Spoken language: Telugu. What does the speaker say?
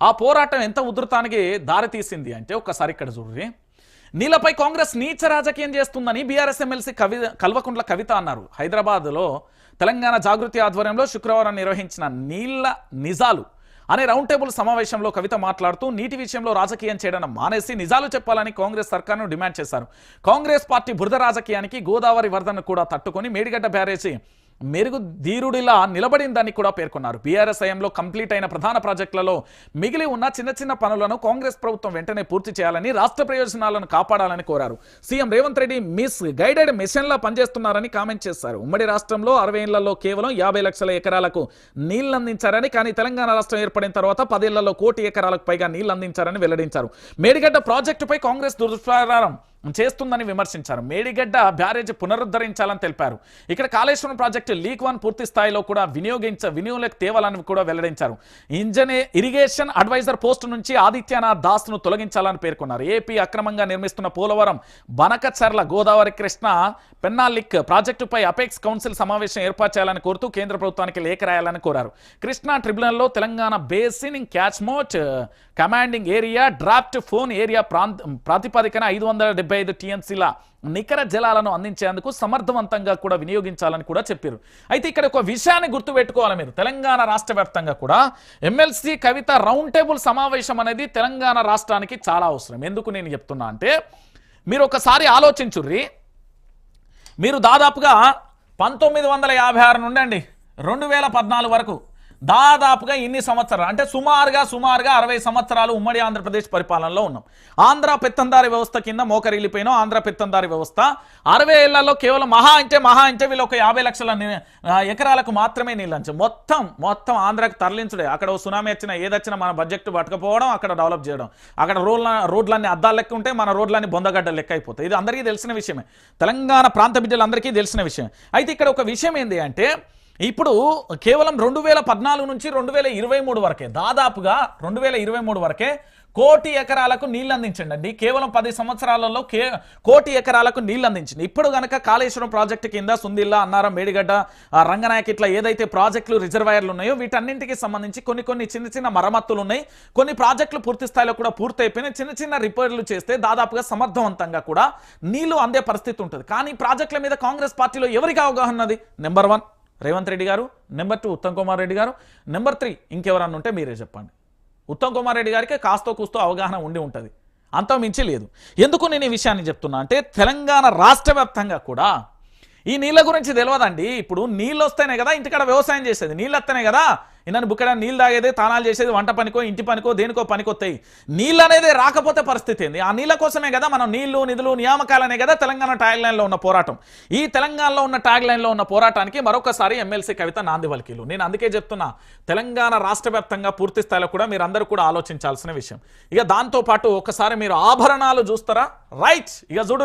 ఆ పోరాటం ఎంత ఉధృతానికి దారితీసింది అంటే ఒక్కసారి ఇక్కడ చూడండి. నీలపై కాంగ్రెస్ నీచ రాజకీయం చేస్తుందని బీఆర్ఎస్ ఎమ్మెల్సీ కవి కల్వకుంట్ల కవిత అన్నారు. హైదరాబాద్లో తెలంగాణ జాగృతి ఆధ్వర్యంలో శుక్రవారం నిర్వహించిన నీళ్ళ నిజాలు అనే రౌండ్ టేబుల్ సమావేశంలో కవిత మాట్లాడుతూ నీటి విషయంలో రాజకీయం చేయడం మానేసి నిజాలు చెప్పాలని కాంగ్రెస్ సర్కార్ను డిమాండ్ చేశారు. కాంగ్రెస్ పార్టీ బురద రాజకీయానికి గోదావరి వరదను కూడా తట్టుకొని మేడిగడ్డ బ్యారేజీ మెరుగు ధీరుడిలా నిలబడిందని కూడా పేర్కొన్నారు. బీఆర్ఎస్ హయాంలో కంప్లీట్ అయిన ప్రధాన ప్రాజెక్టులలో మిగిలి ఉన్న చిన్న చిన్న పనులను కాంగ్రెస్ ప్రభుత్వం వెంటనే పూర్తి చేయాలని రాష్ట్ర ప్రయోజనాలను కాపాడాలని కోరారు. CM Revanth Reddy misguided మిషన్లా పనిచేస్తున్నారని కామెంట్ చేశారు. ఉమ్మడి రాష్ట్రంలో అరవై ఏళ్ళలో కేవలం యాభై లక్షల ఎకరాలకు నీళ్ళు అందించారని కానీ తెలంగాణ రాష్ట్రం ఏర్పడిన తర్వాత పదేళ్ళలో కోటి ఎకరాలకు పైగా నీళ్ళు అందించారని వెల్లడించారు. మేడిగడ్డ ప్రాజెక్టుపై కాంగ్రెస్ దుష్ప్రచారం చేస్తుందని విమర్శించారు. మేడిగడ్డ బ్యారేజ్ పునరుద్ధరించాలని తెలిపారు. ఇక్కడ కాళేశ్వరం ప్రాజెక్టు లీక్ వన్ పూర్తి స్థాయిలో కూడా వినియోగించ వినియోగంలోకి తేవాలని కూడా వెల్లడించారు. ఇంజనే ఇరిగేషన్ అడ్వైజర్ పోస్టు నుంచి ఆదిత్యనాథ్ దాస్ను తొలగించాలని పేర్కొన్నారు. ఏపీ అక్రమంగా నిర్మిస్తున్న పోలవరం బనకచర్ల గోదావరి కృష్ణ పెన్నాలిక్ ప్రాజెక్టుపై అపెక్స్ కౌన్సిల్ సమావేశం ఏర్పాటు చేయాలని కోరుతూ కేంద్ర ప్రభుత్వానికి లేఖ రాయాలని కోరారు. Krishna ట్రిబ్యునల్లో Telangana basin catchment commanding area drought prone area ప్రాంత ప్రాతిపదికన ఐదు వందల డెబ్బై ఐదు టీఎంసీల నికర జలాలను అందించేందుకు సమర్థవంతంగా కూడా వినియోగించాలని కూడా చెప్పారు. అయితే ఇక్కడ ఒక విషయాన్ని గుర్తుపెట్టుకోవాలి మీరు. తెలంగాణ రాష్ట్ర వ్యాప్తంగా కూడా ఎమ్మెల్సీ కవిత రౌండ్ టేబుల్ సమావేశం అనేది తెలంగాణ రాష్ట్రానికి చాలా అవసరం. ఎందుకు నేను చెప్తున్నా అంటే మీరు ఒకసారి ఆలోచించుర్రి. మీరు దాదాపుగా పంతొమ్మిది వందల యాభై ఆరు నుండి అండి రెండు వేల పద్నాలుగు వరకు దాదాపుగా ఇన్ని సంవత్సరాలు అంటే సుమారుగా సుమారుగా అరవై సంవత్సరాలు ఉమ్మడి ఆంధ్రప్రదేశ్ పరిపాలనలో ఉన్నాం. ఆంధ్ర పెత్తందారి వ్యవస్థ కింద మోకరిల్లిపోయిన ఆంధ్ర పెత్తందారి వ్యవస్థ అరవై ఏళ్ళలో కేవలం మహా అంటే మహా అంటే వీళ్ళు ఒక యాభై లక్షల ఎకరాలకు మాత్రమే నీళ్ళంచు. మొత్తం మొత్తం ఆంధ్రాకి తరలించుడే. అక్కడ సునామీ వచ్చినా ఏదొచ్చినా మన బడ్జెట్ పట్టకపోవడం అక్కడ డెవలప్ చేయడం. అక్కడ రోడ్ల రోడ్లన్నీ అద్దాలు లెక్క ఉంటే మన రోడ్లన్నీ బొందగడ్డ లెక్క అయిపోతాయి. ఇది అందరికీ తెలిసిన విషయమే. తెలంగాణ ప్రాంత బిడ్డలందరికీ తెలిసిన విషయం అయితే ఇక్కడ ఒక విషయం ఏంటి అంటే ఇప్పుడు కేవలం రెండు వేల పద్నాలుగు నుంచి రెండు వేల ఇరవై మూడు వరకే దాదాపుగా రెండు వేల ఇరవై మూడు వరకే కోటి ఎకరాలకు నీళ్ళు అందించండి. అండి కేవలం పది సంవత్సరాలలో కే కోటి ఎకరాలకు నీళ్ళు అందించింది ఇప్పుడు కనుక కాళేశ్వరం ప్రాజెక్టు కింద సుందిల్లా అన్నారం మేడిగడ్డ రంగనాయక్ ఇట్లా ఏదైతే ప్రాజెక్టులు రిజర్వాయర్లు ఉన్నాయో వీటన్నింటికి సంబంధించి కొన్ని కొన్ని చిన్న చిన్న మరమ్మతులు ఉన్నాయి. కొన్ని ప్రాజెక్టులు పూర్తి స్థాయిలో కూడా పూర్తయిపోయినాయి. చిన్న చిన్న రిపేర్లు చేస్తే దాదాపుగా సమర్థవంతంగా కూడా నీళ్ళు అందే పరిస్థితి ఉంటుంది. కానీ ప్రాజెక్టుల మీద కాంగ్రెస్ పార్టీలో ఎవరికి అవగాహన ఉన్నది? Number one Revanth Reddy garu number two Uttam Kumar Reddy garu. Number three ఇంకెవరన్నా ఉంటే మీరే చెప్పండి. ఉత్తమ్ కుమార్ రెడ్డి గారికి కాస్తో కూస్తో అవగాహన ఉండి ఉంటుంది. అంత మించి లేదు. ఎందుకు నేను ఈ విషయాన్ని చెప్తున్నా అంటే తెలంగాణ రాష్ట్ర వ్యాప్తంగా కూడా ఈ నీళ్ళ గురించి తెలియదండి ఇప్పుడు నీళ్ళు వస్తేనే కదా ఇంటికాడ వ్యవసాయం చేసేది. నీళ్ళు వస్తేనే కదా ఇన్నని బుక్కడ నీళ్ళు తాగేది తానాలు చేసేది వంట పనికో ఇంటి పనికో దేనికో పనికొస్తాయి నీళ్ళు అనేది రాకపోతే పరిస్థితి ఏంది? ఆ నీళ్ళ కోసమే కదా మనం నీళ్ళు నిధులు నియామకాలనే కదా తెలంగాణ ట్యాగ్ లైన్లో ఉన్న పోరాటం. ఈ తెలంగాణలో ఉన్న ట్యాగ్ లైన్లో ఉన్న పోరాటానికి మరొకసారి ఎమ్మెల్సీ కవిత నాంది వలికీలు. నేను అందుకే చెప్తున్నా తెలంగాణ రాష్ట్ర వ్యాప్తంగా పూర్తి స్థాయిలో కూడా మీరు కూడా ఆలోచించాల్సిన విషయం. ఇక దాంతో పాటు ఒకసారి మీరు ఆభరణాలు చూస్తారా? రైట్ ఇక చూడు